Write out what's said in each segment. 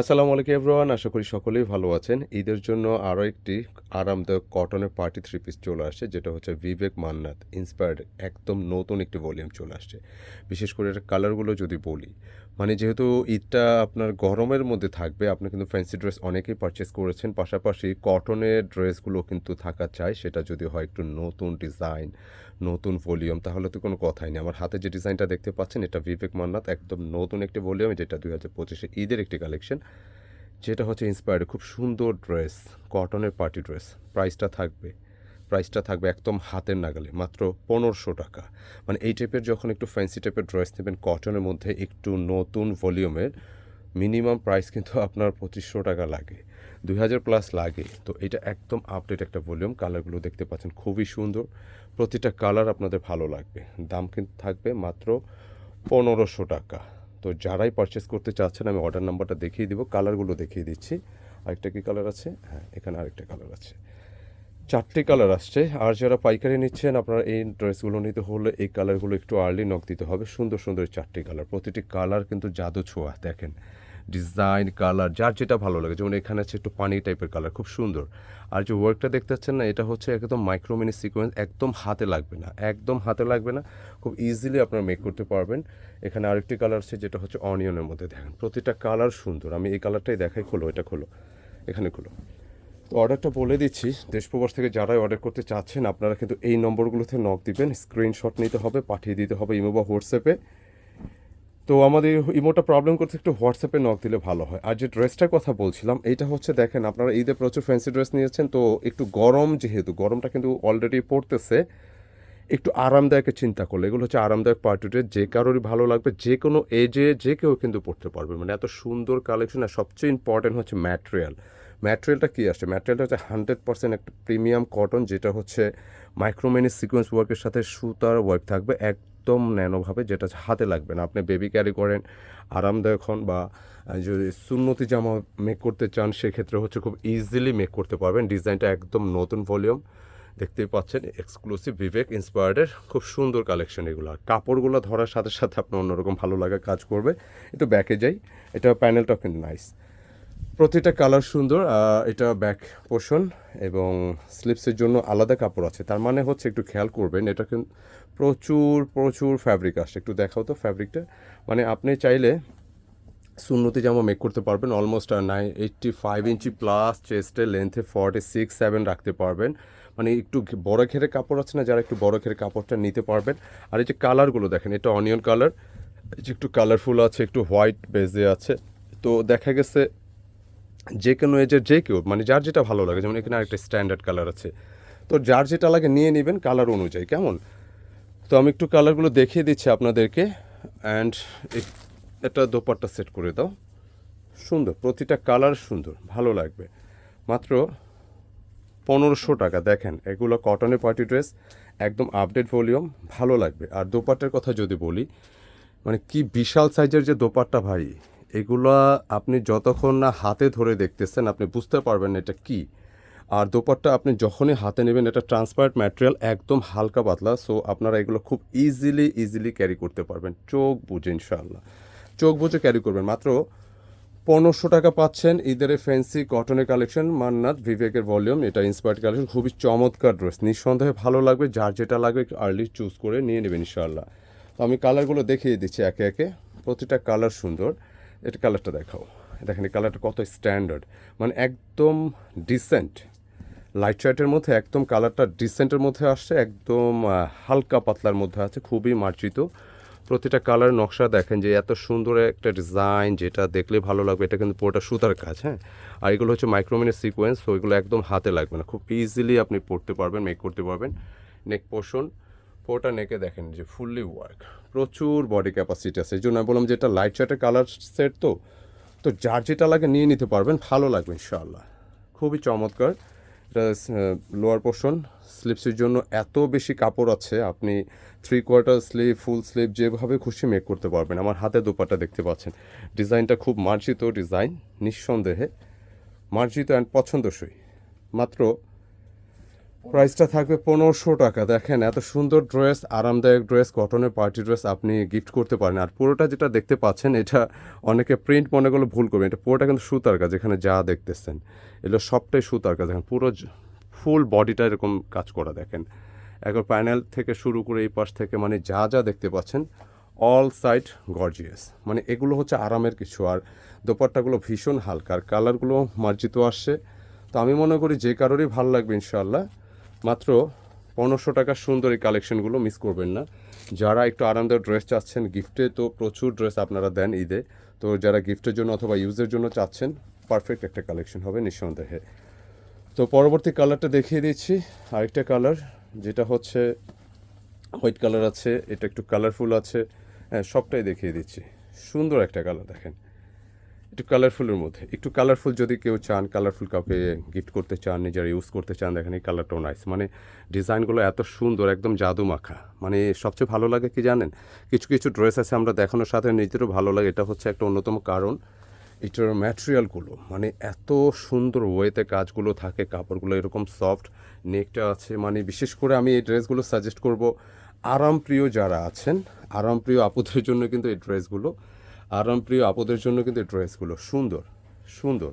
আসসালামু আলাইকুম এভরিওয়ান, আশা করি সকলেই ভালো আছেন। ঈদের জন্য আরও একটি আরামদায়ক কটনের পার্টি থ্রি পিস চলে আসছে, যেটা হচ্ছে বিবেক মান্নাত ইন্সপায়ার্ড একদম নতুন একটি ভলিউম চলে আসছে। বিশেষ করে এর কালারগুলো যদি বলি মানে যেহেতু ঈদটা আপনার গরমের মধ্যে থাকবে, আপনি কিন্তু ফ্যান্সি ড্রেস অনেকেই পারচেস করেছেন, পাশাপাশি কটনের ড্রেসগুলো কিন্তু থাকা চাই, সেটা যদি হয় একটু নতুন ডিজাইন নতুন ভলিউম, তাহলে তো কোনো কথাই নেই। আমার হাতে যে ডিজাইনটা দেখতে পাচ্ছেন, এটা বিবেক মান্নাত একদম নতুন একটি ভলিউম, যেটা দুই হাজার পঁচিশে ঈদের একটি কালেকশন যেটা হচ্ছে ইন্সপায়ার্ড খুব সুন্দর ড্রেস কটনের পার্টি ড্রেস প্রাইসটা থাকবে। প্রাইসটা থাকবে একদম হাতের নাগালে, মাত্র পনেরোশো টাকা। মানে এই টাইপের যখন একটু ফ্যান্সি টাইপের ড্রেস নেবেন কটনের মধ্যে একটু নতুন ভলিউমের মিনিমাম প্রাইস কিন্তু আপনার পঁচিশশো টাকা লাগে। দুই হাজার প্লাস লাগে। তো এটা একদম আপডেট একটা ভলিউম কালারগুলো দেখতে পাচ্ছেন, খুবই সুন্দর। প্রতিটা কালার আপনাদের ভালো লাগবে। দাম কিন্তু থাকবে মাত্র পনেরোশো টাকা। তো যারাই পারচেস করতে চাচ্ছেন, আমি অর্ডার নাম্বারটা দেখিয়ে দিব কালারগুলো দেখিয়ে দিচ্ছি। আরেকটা কী কালার আছে? হ্যাঁ এখানে আরেকটা কালার আছে। চারটে কালার আসছে। আর যারা পাইকারি নিচ্ছেন, আপনারা এই ড্রেসগুলো নিতে হলে এই কালারগুলো একটু আর্লি নক দিতে হবে। সুন্দর সুন্দর চারটে কালার প্রতিটি কালার কিন্তু জাদু ছোঁয়া, দেখেন। ডিজাইন কালার যার যেটা ভালো লাগে। যেমন এখানে আছে একটু পানি টাইপের কালার খুব সুন্দর। আর যে ওয়ার্কটা দেখতে পাচ্ছেন না, এটা হচ্ছে একদম মাইক্রোমিনি সিকোয়েন্স একদম হাতে লাগবে না, একদম হাতে লাগবে না। খুব ইজিলি আপনারা মেক করতে পারবেন। এখানে আরেকটি কালার আছে, যেটা হচ্ছে অনিয়নের মধ্যে। দেখেন, প্রতিটা কালার সুন্দর। আমি এই কালারটাই দেখাই, খোলো, এটা খোলো, এখানে খোলো। তো অর্ডারটা বলে দিচ্ছি দেশ প্রবাস থেকে যারাই অর্ডার করতে চাচ্ছেন, আপনারা কিন্তু এই নম্বরগুলোতে নক দিবেন স্ক্রিনশট নিতে হবে, পাঠিয়ে দিতে হবে, ইমো বা হোয়াটসঅ্যাপে তো আমাদের ইমোটা প্রবলেম করতে একটু হোয়াটসঅ্যাপে নক দিলে ভালো হয়। আর যে ড্রেসটার কথা বলছিলাম, এইটা হচ্ছে দেখেন, আপনারা ঈদে প্রচুর ফ্যান্সি ড্রেস নিয়েছেন, তো একটু গরম যেহেতু, গরমটা কিন্তু অলরেডি পড়তেছে, একটু আরামদায়কের চিন্তা করলে। এগুলো হচ্ছে আরামদায়ক পার্টি ড্রেস যে কারোরই ভালো লাগবে, যে কোনো এজে যে কেউ কিন্তু পড়তে পারবে। মানে এত সুন্দর কালেকশন আর সবচেয়ে ইম্পর্টেন্ট হচ্ছে ম্যাটেরিয়াল ম্যাটেরিয়ালটা কী আসছে ম্যাটেরিয়ালটা হচ্ছে হান্ড্রেড পার্সেন্ট একটা প্রিমিয়াম কটন যেটা হচ্ছে মাইক্রোমেনি সিকোয়েন্স ওয়ার্কের সাথে সুতার ওয়ার্ক থাকবে একদম ন্যানোভাবে যেটা হাতে লাগবে না। আপনি বেবি ক্যারি করেন, আরামদায়ক হন বা যদি সুন্নতি জামা মেক করতে চান, সেক্ষেত্রে হচ্ছে খুব ইজিলি মেক করতে পারবেন। ডিজাইনটা একদম নতুন ভলিউম দেখতেই পাচ্ছেন এক্সক্লুসিভ বিবেক ইন্সপায়ার্ডের খুব সুন্দর কালেকশন এগুলো। আর কাপড়গুলো ধরার সাথে সাথে আপনার অন্যরকম ভালো লাগা কাজ করবে। একটু ব্যাকে যাই। এটা প্যানেলটাও কিন্তু নাইস প্রতিটা কালার সুন্দর এটা ব্যাক পোষণ এবং স্লিপসের জন্য আলাদা কাপড় আছে। তার মানে হচ্ছে একটু খেয়াল করবেন, এটা কিন্তু প্রচুর প্রচুর ফ্যাব্রিক আসছে। একটু দেখাও তো ফ্যাব্রিকটা মানে আপনি চাইলে সুন্নতি জামা মেক করতে পারবেন অলমোস্ট নাইন এইটটি ফাইভ ইঞ্চি প্লাস চেস্টে লেন্থে ফর্টি সিক্স সেভেন রাখতে পারবেন। মানে একটু বড় ঘেরে কাপড় আছে না, যারা একটু বড় ঘেরে কাপড়টা নিতে পারবেন। আর এই যে কালারগুলো দেখেন, এটা অনিয়ন কালার এই যে একটু কালারফুল আছে, একটু হোয়াইট বেজে আছে। তো দেখা গেছে যে কোনো এজের যে কেউ মানে যার যেটা ভালো লাগে, যেমন এখানে আরেকটা স্ট্যান্ডার্ড কালার আছে। তো যার যেটা লাগে নিয়ে নেবেন কালার অনুযায়ী, কেমন? তো আমি একটু কালারগুলো দেখিয়ে দিচ্ছি আপনাদেরকে অ্যান্ড একটা দোপাট্টা সেট করে দাও। সুন্দর, প্রতিটা কালার সুন্দর, ভালো লাগবে। মাত্র পনেরোশো টাকা, দেখেন, এগুলো কটনের পার্টি ড্রেস একদম আপডেট ভলিউম ভালো লাগবে। আর দোপাট্টার কথা যদি বলি মানে কি বিশাল সাইজের যে দোপাট্টা ভাই। এগুলা আপনি যতক্ষণ না হাতে ধরে দেখতেছেন, আপনি বুঝতে পারবেন এটা কি। আর দোপাট্টা আপনি যখনই হাতে নেবেন, এটা ট্রান্সপারেন্ট ম্যাটেরিয়াল একদম হালকা পাতলা সো আপনারা এগুলো খুব ইজিলি ইজিলি ক্যারি করতে পারবেন। চোখ বুঝে ইনশাআল্লাহ। চোখ বুঝে ক্যারি করবেন। মাত্র পনেরোশো টাকা পাচ্ছেন ঈদের ফ্যান্সি কটনের কালেকশন মান্নাত বিবেকের ভলিউম এটা ইন্সপায়ার্ড কালেকশন খুবই চমৎকার ড্রেস নিঃসন্দেহে ভালো লাগবে, যার যেটা লাগবে আর্লি চুজ করে নিয়ে নেবেন, ইনশাআল্লাহ। তো আমি কালারগুলো দেখিয়ে দিচ্ছি একে একে। প্রতিটা কালার সুন্দর। এটা কালারটা দেখাও। দেখেন এই কালারটা কত স্ট্যান্ডার্ড মানে একদম ডিসেন্ট লাইট শার্টের মধ্যে একদম কালারটা ডিসেন্টের মধ্যে আসছে, একদম হালকা পাতলার মধ্যে আছে, খুবই মার্জিত। প্রতিটা কালার নকশা দেখেন যে এত সুন্দর একটা ডিজাইন যেটা দেখলে ভালো লাগবে, এটা কিন্তু পুরোটা সুতার কাজ হ্যাঁ? আর এগুলো হচ্ছে মাইক্রোমিনের সিকোয়েন্স তো এগুলো একদম হাতে লাগবে না। খুব ইজিলি আপনি পড়তে পারবেন মেক করতে পারবেন। নেক পোর্শন পুরোটা নেকে দেখেন যে ফুললি ওয়ার্ক প্রচুর বডি ক্যাপাসিটি আছে। এই জন্য আমি বললাম যে এটা লাইট শার্টের কালার সেট তো তো যার যেটা লাগে নিয়ে নিতে পারবেন, ভালো লাগবে ইনশাআল্লাহ। খুবই চমৎকার। এটা লোয়ার পোর্শন স্লিপসের জন্য এত বেশি কাপড় আছে, আপনি three quarter sleeve full sleeve যেভাবে খুশি মেক করতে পারবেন। আমার হাতে দোপাটা দেখতে পাচ্ছেন। ডিজাইনটা খুব মার্জিত ডিজাইন নিঃসন্দেহে মার্জিত অ্যান্ড পছন্দসই। মাত্র প্রাইসটা থাকবে পনেরোশো টাকা। দেখেন, এত সুন্দর ড্রেস, আরামদায়ক ড্রেস, কটনের পার্টি ড্রেস আপনি গিফট করতে পারেন। আর পুরোটা যেটা দেখতে পাচ্ছেন, এটা অনেকে প্রিন্ট মনে করলে ভুল করবেন। এটা পুরোটা কিন্তু সুতার কাজ, এখানে যা দেখতেছেন। এগুলো সবটাই সুতার কাজ। দেখেন, পুরো ফুল বডিটা এরকম কাজ করা, দেখেন। একবার প্যানেল থেকে শুরু করে এই পাশ থেকে মানে যা যা দেখতে পাচ্ছেন, অল সাইড গর্জিয়াস। মানে এগুলো হচ্ছে আরামের কিছু। আর দোপাট্টাগুলো ভীষণ হালকা, আর কালারগুলো মার্জিত আসছে। তো আমি মনে করি যে কারোরই ভালো লাগবে, ইনশাআল্লাহ। মাত্র পনেরোশো টাকার সুন্দর এই কালেকশনগুলো মিস করবেন না। যারা একটু আরামদায়ক ড্রেস চাচ্ছেন গিফটে তো প্রচুর ড্রেস আপনারা দেন ঈদে। তো যারা গিফটের জন্য অথবা ইউজের জন্য চাচ্ছেন পারফেক্ট একটা কালেকশন হবে নিঃসন্দেহে। তো পরবর্তী কালারটা দেখিয়ে দিচ্ছি। আরেকটা কালার যেটা হচ্ছে হোয়াইট কালার আছে, এটা একটু কালারফুল আছে। হ্যাঁ সবটাই দেখিয়ে দিচ্ছি। সুন্দর একটা কালার দেখেন। একটু কালারফুলের মধ্যে। একটু কালারফুল যদি কেউ চান কালারফুল কাউকে গিফট করতে চান, নিজেরা ইউজ করতে চান, দেখেন এই কালারটাও নাইস মানে ডিজাইনগুলো এত সুন্দর, একদম জাদু মাখা। মানে সবচেয়ে ভালো লাগে কি জানেন? কিছু কিছু ড্রেস আছে আমরা দেখানোর সাথে নিজেরও ভালো লাগে। এটা হচ্ছে একটা অন্যতম কারণ। এটার ম্যাটেরিয়ালগুলো মানে এত সুন্দর ওয়েতে কাজগুলো থাকে, কাপড়গুলো এরকম সফট নেকটা আছে। মানে বিশেষ করে আমি এই ড্রেসগুলো সাজেস্ট করব আরামপ্রিয় যারা আছেন, আরামপ্রিয় আপুদের জন্য কিন্তু এই ড্রেসগুলো আরামপ্রিয় আপদের জন্য কিন্তু এই ড্রেসগুলো। সুন্দর সুন্দর।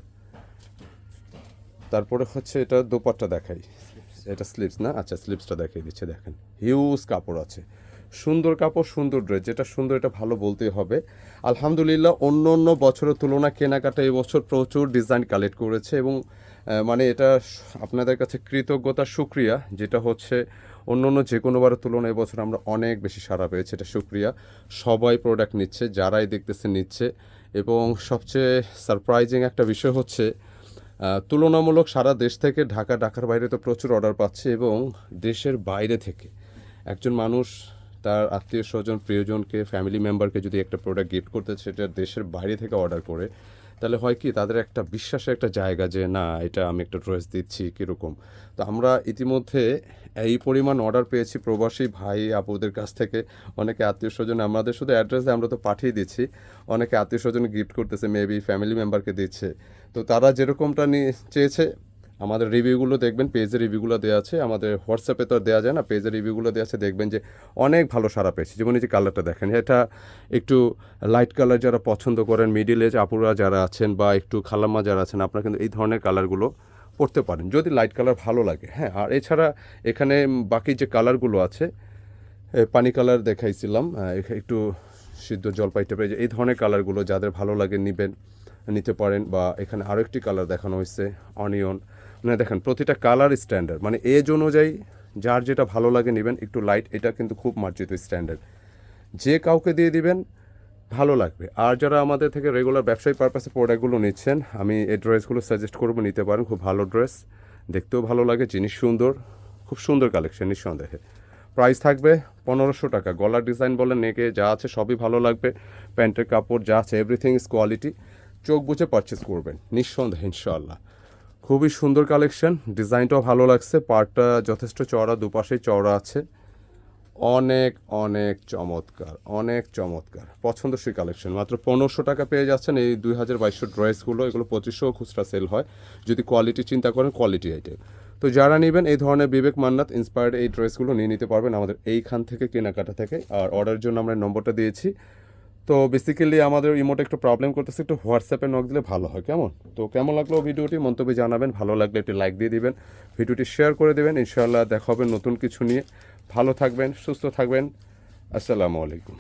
তারপরে হচ্ছে এটা দোপাট্টা দেখাই। এটা স্লিপস না? আচ্ছা স্লিপসটা দেখিয়ে দিচ্ছে, দেখেন। হিউজ কাপড় আছে। সুন্দর কাপড়, সুন্দর ড্রেস যেটা সুন্দর, এটা ভালো বলতেই হবে। আলহামদুলিল্লাহ, অন্য অন্য বছরের তুলনায় কেনাকাটা এবছর প্রচুর ডিজাইন কালেক্ট করেছে এবং মানে এটা আপনাদের কাছে কৃতজ্ঞতা সুক্রিয়া যেটা হচ্ছে অন্য অন্য যে কোনোবারের তুলনায় এবছর আমরা অনেক বেশি সারা পেয়েছি, এটা সুক্রিয়া সবাই প্রোডাক্ট নিচ্ছে, যারাই দেখতেছে নিচ্ছে। এবং সবচেয়ে সারপ্রাইজিং একটা বিষয় হচ্ছে তুলনামূলক সারা দেশ থেকে ঢাকা, ঢাকার বাইরে তো প্রচুর অর্ডার পাচ্ছে এবং দেশের বাইরে থেকে একজন মানুষ, তার আত্মীয় স্বজন, প্রিয়জনকে ফ্যামিলি মেম্বারকে যদি একটা প্রোডাক্ট গিফট করতে, সেটা দেশের বাইরে থেকে অর্ডার করে তাহলে হয় কি, তাদের একটা বিশ্বাসের একটা জায়গা যে, না, এটা আমি একটা ড্রেস দিচ্ছি, কীরকম? তো আমরা ইতিমধ্যে এই পরিমাণ অর্ডার পেয়েছি প্রবাসী ভাই আপুদের কাছ থেকে। অনেকে আত্মীয় স্বজন, আমাদের শুধু অ্যাড্রেস আমরা তো পাঠিয়ে দিচ্ছি। অনেকে আত্মীয় স্বজন গিফট করতেছে মেবি ফ্যামিলি মেম্বারকে দিচ্ছে। তো তারা যেরকমটা নিয়ে চেয়েছে আমাদের রিভিউগুলো দেখবেন পেজের রিভিউগুলো দেওয়া আছে, আমাদের হোয়াটসঅ্যাপে তো দেওয়া যায় না পেজের রিভিউগুলো দেওয়া আছে, দেখবেন যে অনেক ভালো সারা পেয়েছি। যেমন এই যে কালারটা দেখেন, এটা একটু লাইট কালার যারা পছন্দ করেন মিডিল এজ আপুরা যারা আছেন বা একটু খালাম্মা যারা আছেন, আপনারা কিন্তু এই ধরনের কালারগুলো পড়তে পারেন, যদি লাইট কালার ভালো লাগে। হ্যাঁ আর এছাড়া এখানে বাকি যে কালারগুলো আছে পানি কালার দেখাইছিলাম একটু সিদ্ধ জলপাই যে, এই ধরনের কালারগুলো যাদের ভালো লাগে নেবেন, নিতে পারেন, বা এখানে আরও একটি কালার দেখানো হয়েছে অনিয়ন মানে দেখেন, প্রতিটা কালার স্ট্যান্ডার্ড মানে এজ অনুযায়ী যার যেটা ভালো লাগে নেবেন, একটু লাইট এটা কিন্তু খুব মার্জিত স্ট্যান্ডার্ড যে কাউকে দিয়ে দিবেন, ভালো লাগবে। আর যারা আমাদের থেকে রেগুলার ব্যবসায়ী পারপাসে প্রোডাক্টগুলো নিচ্ছেন, আমি এই ড্রেসগুলো সাজেস্ট করব, নিতে পারেন, খুব ভালো ড্রেস দেখতেও ভালো লাগে, জিনিস সুন্দর, খুব সুন্দর কালেকশন নিঃসন্দেহে। প্রাইস থাকবে পনেরোশো টাকা। গলার ডিজাইন বলে নেকে, যা আছে সবই ভালো লাগবে। প্যান্টের কাপড়, যা আছে এভরিথিং ইজ কোয়ালিটি চোখ বুঝে পারচেস করবেন, নিঃসন্দেহে, ইনশাআল্লাহ। খুবই সুন্দর কালেকশন ডিজাইনটাও ভালো লাগছে পার্টটা যথেষ্ট চওড়া, দুপাশেই চওড়া আছে। অনেক অনেক চমৎকার অনেক চমৎকার, পছন্দসই কালেকশন মাত্র পনেরোশো টাকা পেয়ে যাচ্ছেন এই দুই হাজার বাইশশো ড্রেসগুলো, এগুলো পঁচিশশো খুচরা সেল হয়। যদি কোয়ালিটি চিন্তা করেন কোয়ালিটি আইটেম তো যারা নেবেন, এই ধরনের বিবেক মান্নাত ইন্সপায়ার্ড এই ড্রেসগুলো নিয়ে নিতে পারবেন আমাদের এইখান থেকে, কেনাকাটা থেকে। আর অর্ডারের জন্য আমরা নম্বরটা দিয়েছি। তো বেসিক্যালি আমাদের ইমোটে একটু প্রবলেম করতেছে, একটু হোয়াটসঅ্যাপে নক দিলে ভালো হয়, কেমন? তো কেমন লাগল ভিডিওটি মন্তব্য জানাবেন, ভালো লাগলে একটি লাইক দিয়ে দিবেন ভিডিওটি শেয়ার করে দেবেন, ইনশাআল্লাহ দেখা হবে নতুন কিছু নিয়ে। ভালো থাকবেন, সুস্থ থাকবেন, আসসালামু আলাইকুম।